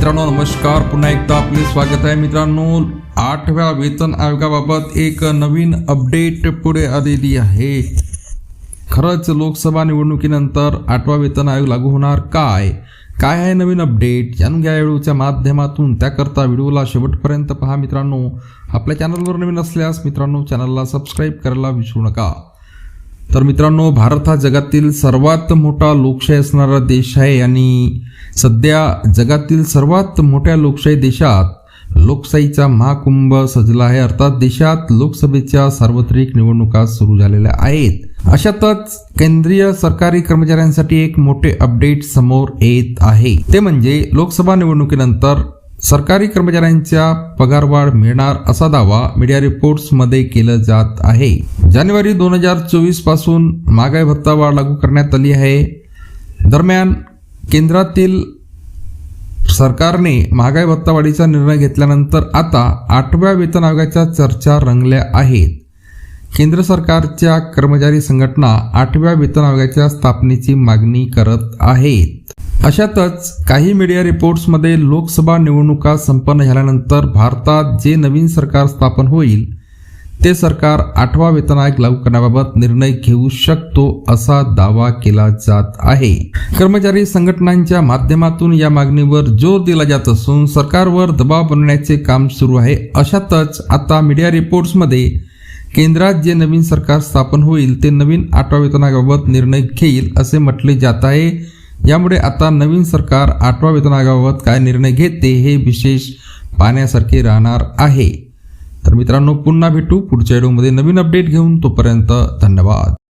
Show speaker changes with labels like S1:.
S1: मित्रांनो नमस्कार. पुन्हा एकदा आपले स्वागत आहे. मित्रांनो आठव्या वेतन आयोगाबाबत एक नवीन अपडेट पुढे आलेली आहे. खरंच लोकसभा निवडणुकीनंतर आठवा वेतन आयोग लागू होणार काय? काय आहे नवीन अपडेट? जाणून घ्या व्हिडिओच्या माध्यमातून त्याकरता व्हिडिओला शेवटपर्यंत पहा मित्रांनो. आपल्या चॅनलवर नवीन असल्यास मित्रांनो चॅनलला सबस्क्राईब करायला विसरू नका. तर मित्रांनो भारत हा जगातील सर्वात मोठा लोकशाही असणारा देश आहे आणि सध्या जगातील सर्वात मोठ्या लोकशाही देशात लोकशाहीचा महाकुंभ सजला आहे. अर्थात देशात लोकसभेच्या सार्वत्रिक निवडणुका सुरू झालेल्या आहेत. अशातच केंद्रीय सरकारी कर्मचाऱ्यांसाठी एक मोठे अपडेट समोर येत आहे. ते म्हणजे लोकसभा निवडणुकीनंतर सरकारी कर्मचाऱ्यांच्या पगारवाढ मिळणार असा दावा मीडिया रिपोर्ट्समध्ये केलं जात आहे. जानेवारी दोन हजार चोवीसपासून महागाई भत्ता वाढ लागू करण्यात आली आहे. दरम्यान केंद्रातील सरकारने महागाई भत्ता वाढीचा निर्णय घेतल्यानंतर आता आठव्या वेतन आयोगाच्या चर्चा रंगल्या आहेत. केंद्र सरकारच्या कर्मचारी संघटना आठव्या वेतन आयोगाच्या स्थापनेची मागणी करत आहेत. अशातच काही मीडिया रिपोर्ट्समध्ये लोकसभा निवडणुका संपन्न झाल्यानंतर भारतात जे नवीन सरकार स्थापन होईल ते सरकार आठवा वेतन आयोग लागू करण्याबाबत निर्णय घेऊ शकतो असा दावा केला जात आहे. कर्मचारी संघटनांच्या माध्यमातून या मागणीवर जोर दिला जात असून सरकारवर दबाव बनवण्याचे काम सुरू आहे. अशातच आता मीडिया रिपोर्ट्समध्ये केंद्रात जे नवीन सरकार स्थापन होईल ते नवीन आठवा वेतन आयोगाबाबत निर्णय घेईल असे म्हटले जात आहे. यामुळे आता नवीन सरकार आठवा वेतन आयोगाबाबत काय निर्णय घेते हे विशेष पाहण्यासारखे राहणार आहे. तर मित्रांनो पुन्हा भेटू पुढच्या व्हिडिओमध्ये नवीन अपडेट घेऊन. तोपर्यंत धन्यवाद.